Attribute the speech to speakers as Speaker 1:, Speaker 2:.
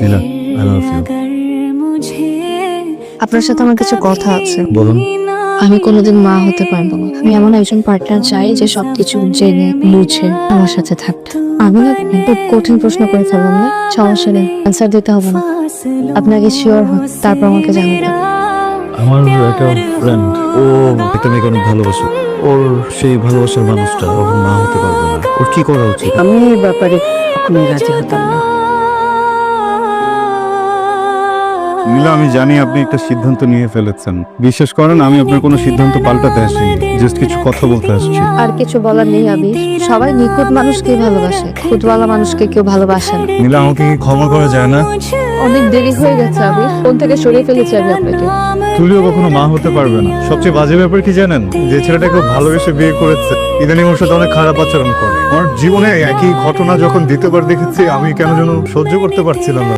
Speaker 1: Nila I love you
Speaker 2: আপনার সাথে আমার কিছু কথা আছে।
Speaker 1: বলুন।
Speaker 2: আমি কোনোদিন মা হতে পারব না। আমি এমন একজন পার্টনার চাই যে সবকিছু জেনে বুঝে আমার সাথে থাকতে আমি না খুব কঠিন প্রশ্ন করে ফেললাম না। সমস্যা নেই অ্যান্সার দিতে হবে না। আপনাকে শিওর হন তারপর আমাকে জানাবেন।
Speaker 1: আমার একটা ফ্রেন্ড ও একটা মেয়েকে অনেক ভালোবাসে। ওর সেই ভালোবাসার মানুষটা ওর মা হতে পারবে না। ওর কি করা উচিত?
Speaker 3: আমি এই ব্যাপারে কখনোই রাজি হতাম না।
Speaker 4: নীলা আমি জানি আপনি একটা সিদ্ধান্ত নিয়ে ফেলেছেন। বিশ্বাস করেন আমি আপনার কোনো সিদ্ধান্ত পাল্টাতে আসিনি। জাস্ট কিছু কথা বলতে আসছি।
Speaker 2: আর কিছু বলার নেই আমি সবাই নিখুঁত মানুষকে ভালোবাসে। খুদওয়ালা মানুষকে কেউ ভালোবাসে না।
Speaker 4: নীলা আমাকে কি ক্ষমা করা যায় না?
Speaker 2: অনেক দেরি হয়ে গেছে আমি ফোন থেকে সরিয়ে ফেলেছি আমি আপনাকে।
Speaker 4: তুলিও কখনো মা হতে পারবে না। সবচেয়ে বাজে ব্যাপার কি জানেন? যে ছেলেটাকে ভালোবেসে বিয়ে করেছে ইদানিং ওর সাথে অনেক খারাপ আচরণ করে। আমার জীবনে একই ঘটনা যখন দ্বিতীয়বার দেখেছি আমি কেন যেন সহ্য করতে পারছিলাম না।